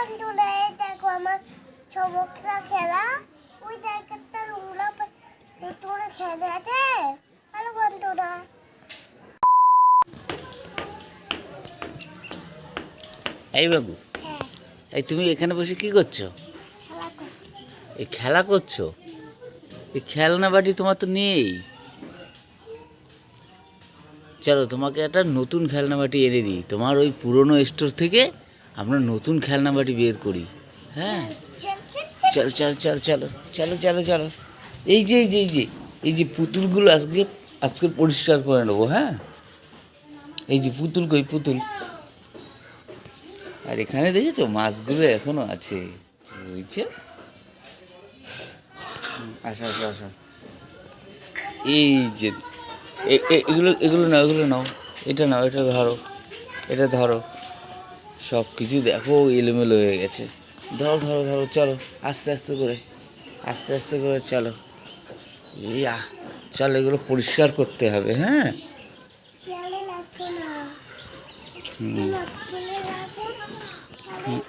বন্ধুরা এই দেখো আমার খেলা। ওই খেলা আছে। হ্যালো বন্ধুরা। এই বাবু হ্যাঁ। এই তুমি এখানে বসে কি করছ? এই খেলা করছ? এই খেলনা বাটি তোমার তো নেই। চলো তোমাকে একটা নতুন খেলনা বাটি এনে দিই। তোমার ওই পুরনো স্টোর থেকে আমরা নতুন খেলনা বাটি বের করি। হ্যাঁ? চল, চল, চল। চল চল চলো চলো। এই যে এই যে এই যে এই যে পুতুলগুলো আজকে আজকে পরিষ্কার করে নেব হ্যাঁ? এই যে পুতুল কই পুতুল। আর এখানে দেখেছ মাছগুলো এখনও আছে। বুঝছ? আসো আসো আসো। এই যে এগুলো এগুলো নাও এগুলো নাও। এটা নাও এটা ধরো এটা ধরো। সব কিছু দেখো এলোমেলো হয়ে গেছে। ধরো ধরো ধরো চলো আস্তে আস্তে করে আস্তে আস্তে করে চলো। ইয়া চলো এগুলো পরিষ্কার করতে হবে হ্যাঁ?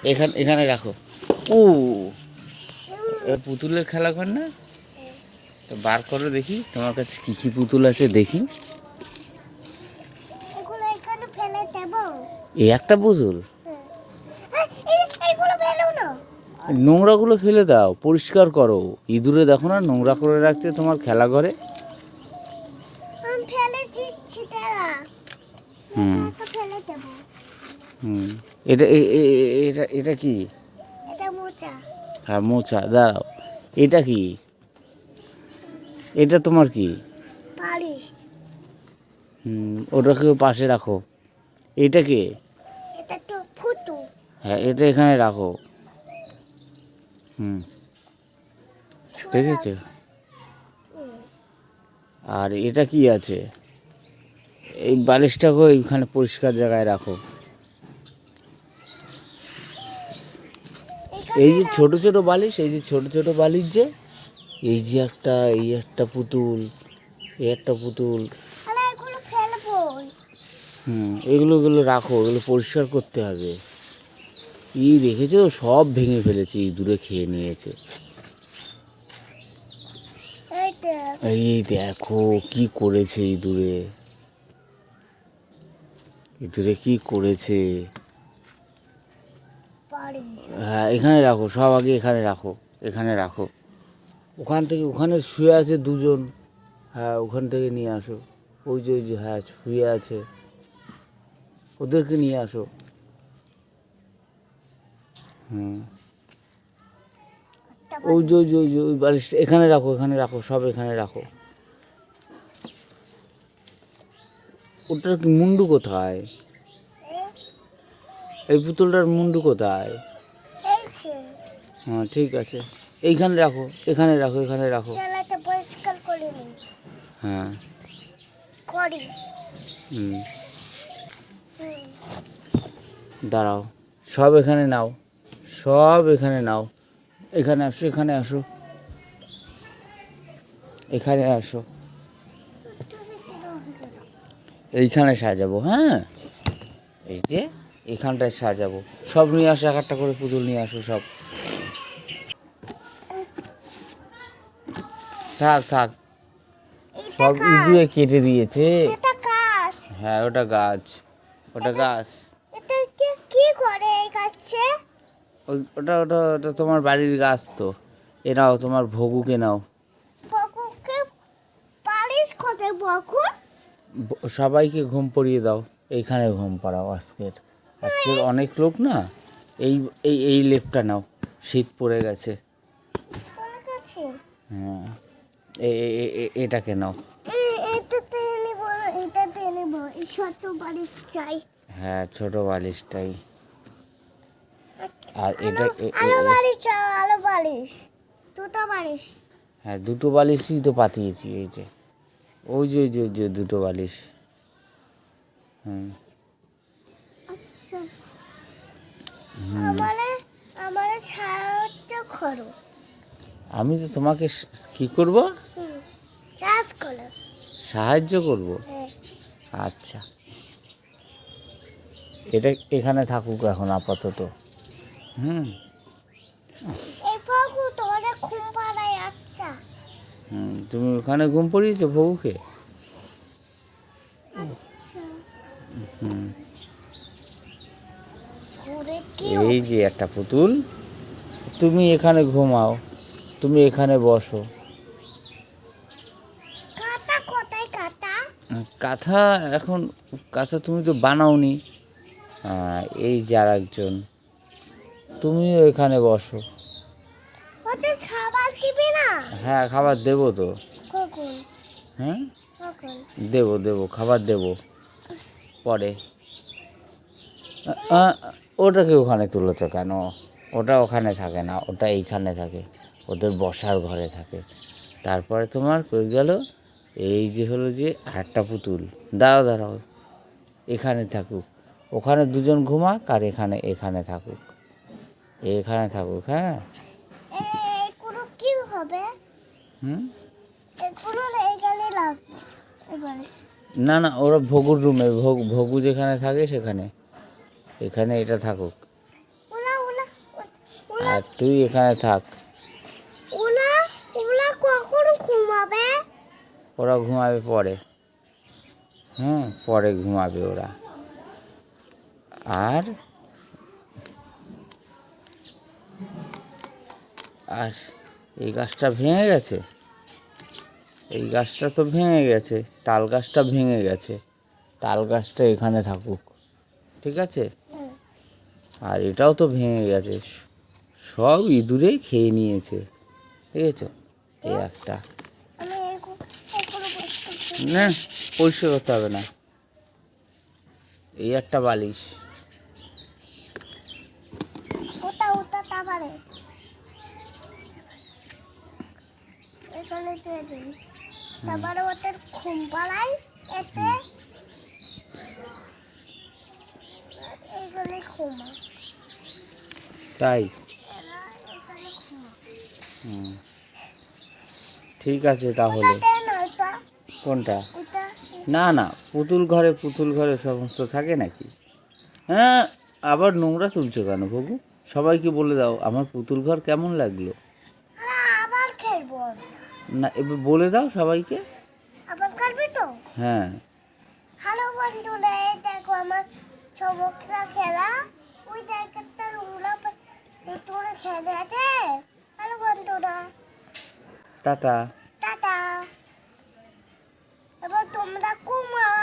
এখানে এখানে রাখো। ও পুতুলের খেলা কর না? তো বার করো দেখি তোমার কাছে কী কী পুতুল আছে দেখি। এই একটা পুতুল হ্যাঁ, এই- এইগুলো ফেলো না নোংরাগুলো ফেলে দাও পরিষ্কার করো। ইঁদুরে দেখো না নোংরা করে রাখছে তোমার খেলা ঘরে। হুম। হুম। এটা এটা এটা কি? হ্যাঁ মোচা দাঁড়াও। এটা কি? এটা তোমার কি? হুম ওটাকে পাশে রাখো। এটা কে? হ্যাঁ এটা এখানে রাখো। হুম। দেখেছ? আর এটা কি আছে? এই বালিশটাকে এইখানে পরিষ্কার জায়গায় রাখো। এই যে ছোট ছোট বালিশ এই যে ছোট ছোট বালিশ যে এই যে একটা এই একটা পুতুল এই একটা পুতুল। হুম এগুলো এগুলো রাখো এগুলো পরিষ্কার করতে হবে। ই দেখেছ? সব ভেঙে ফেলেছে, এই দূরে খেয়ে নিয়েছে। এই দেখো কি করেছে এই দূরে। ইঁদুরে কি করেছে? হ্যাঁ এখানে রাখো, সব আগে এখানে রাখো এখানে রাখো। ওখান থেকে, ওখানে শুয়ে আছে দুজন। হ্যাঁ ওখান থেকে নিয়ে আসো। ওই যে ওই যে হ্যাঁ শুয়ে আছে। ওদেরকে নিয়ে আসো। হুম। ওই যে ওই যে ওই যে ওই বালিশটা এখানে রাখো এখানে রাখো সব এখানে রাখো। ওটার কি মুন্ডু কোথায়? এই পুতুলটার মুন্ডু কোথায়? হ্যাঁ ঠিক আছে। এইখানে রাখো এখানে রাখো এখানে রাখো। হ্যাঁ। হুম। দাঁড়াও সব এখানে নাও। সব এখানে নাও। এখানে আসো এখানে আসো। এখানে আসো। এইখানে সাজাবো হ্যাঁ? এই যে এখানটায় সাজাবো। সব নিয়ে আসো এক একটা করে পুতুল নিয়ে আসো সব। থাক থাক। সব ইঁদুরে কেটে দিয়েছে। হ্যাঁ ওটা গাছ। ওটা গাছ। কি করে এই ওই ওটা ওটা ওটা তোমার বাড়ির গাছ তো। এ নাও তোমার ভগুকে নাও। সবাইকে ঘুম পড়িয়ে দাও। এইখানে ঘুম পাড়াও আজকের। আজকের অনেক লোক না এই এই এই লেপটা নাও। শীত পড়ে গেছে। হ্যাঁ। এটাকে নাও। হ্যাঁ ছোট বালিশটাই। আর এটা আলো বাড়িস দুটো বাড়িস হ্যাঁ দুটো বালিশই তো পাঠিয়েছি এই যে। ওই যে ওই যে যে দুটো বালিশ। হুম। ছাড়তে আমি তো তোমাকে কি করব? সাহায্য করব? হ্যাঁ। আচ্ছা। এটা এখানে থাকুক এখন আপাতত। হুম। আচ্ছা। হুম তুমি ওখানে ঘুম পড়িয়েছো হুম। এই যে একটা পুতুল তুমি এখানে ঘুমাও তুমি এখানে বসো। কাঁথা এখন কাঁথা তুমি তো বানাওনি। এই যে আর একজন তুমিও এখানে বসো। ওদের খাবার দিবে না? হ্যাঁ খাবার দেবো তো। কখন? হ্যাঁ? কখন? দেবো দেবো খাবার দেবো। পরে। ওটাকে ওখানে তুলেছো কেন? ওটা ওখানে থাকে না ওটা এইখানে থাকে। ওদের বসার ঘরে থাকে। তারপরে তোমার কই গেল? এই যে হলো যে একটা পুতুল। দাঁড়াও দাঁড়াও। এখানে থাকুক। ওখানে দুজন ঘুমাক আর এখানে এখানে থাকুক। এখানে থাকুক হ্যাঁ। এগুলো কি হবে? হুম? এগুলো এখানে লাগবে না না ওরা ভগুর রুমে ভোগ ভগু যেখানে থাকে সেখানে। এখানে এটা থাকুক। আর তুই এখানে থাক। কখন ঘুমাবে? ওরা ঘুমাবে পরে। হুম পরে ঘুমাবে ওরা। আর আর এই গাছটা ভেঙে গেছে। এই গাছটা তো ভেঙে গেছে তাল গাছটা ভেঙে গেছে তাল গাছটা এখানে থাকুক ঠিক আছে? আর এটাও তো ভেঙে গেছে সব ইঁদুরে খেয়ে নিয়েছে ঠিক আছে? এই একটা। না পরিষ্কার করতে হবে না। এই একটা বালিশ ওটা ওটা তারপরে এখানে দিয়ে দিই তারপরে ওদের ঘুম পাড়ায় এতে এখানে ঘুমা তাই। ঠিক আছে তাহলে। কোনটা? না না পুতুল ঘরে পুতুল ঘরে সমস্ত থাকে নাকি? হ্যাঁ আবার নোংরা তুলছো কেন ভগু সবাইকে বলে দাও আমার পুতুল ঘর কেমন লাগল আরে আবার খেলব আমি। না এবার বলে দাও সবাইকে। আবার করবে তো? হ্যাঁ। হ্যালো বন্ধুরা এই দেখো আমার চমকরা খেলা। ওই জায়গাটা রুমলা ভিতরে খেলে আছে? হ্যালো বন্ধুরা। টাটা। টাটা। এবার তোমরা ঘুমাও